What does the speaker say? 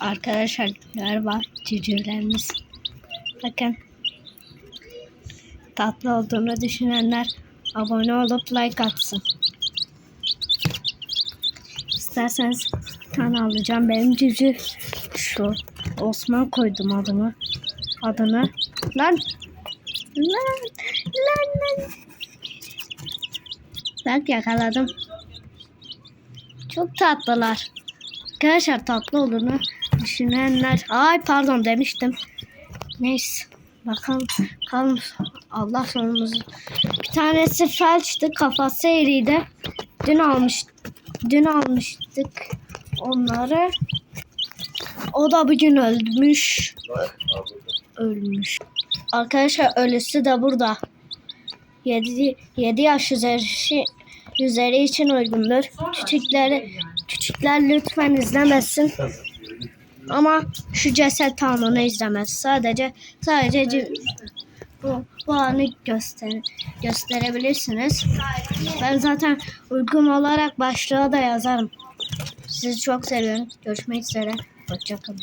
Arkadaşlar galiba cücülerimiz. Bakın. Tatlı olduğunu düşünenler abone olup like atsın. İsterseniz tane alacağım. Benim cücü şu. Osman koydum adını. Adını. Lan. Lan. Lan lan. Bak yakaladım. Çok tatlılar. Arkadaşlar tatlı olduğunu düşünenler. Ay pardon demiştim. Neyse. Bakalım. Bakalım. Allah sonumuzu. Bir tanesi felçti. Kafası eğriydi. Dün almış. Dün almıştık onları. O da bugün ölmüş. Ölmüş. Arkadaşlar ölüsü de burada. 7, 7 yaş üzeri, üzeri için uygundur. Küçükleri küçükler lütfen izlemesin. Ama şu ceset anını izlemez. Sadece sadece bu, bu anı göster gösterebilirsiniz. Ben zaten uygun olarak başlığa da yazarım. Sizi çok seviyorum. Görüşmek üzere. Hoşçakalın.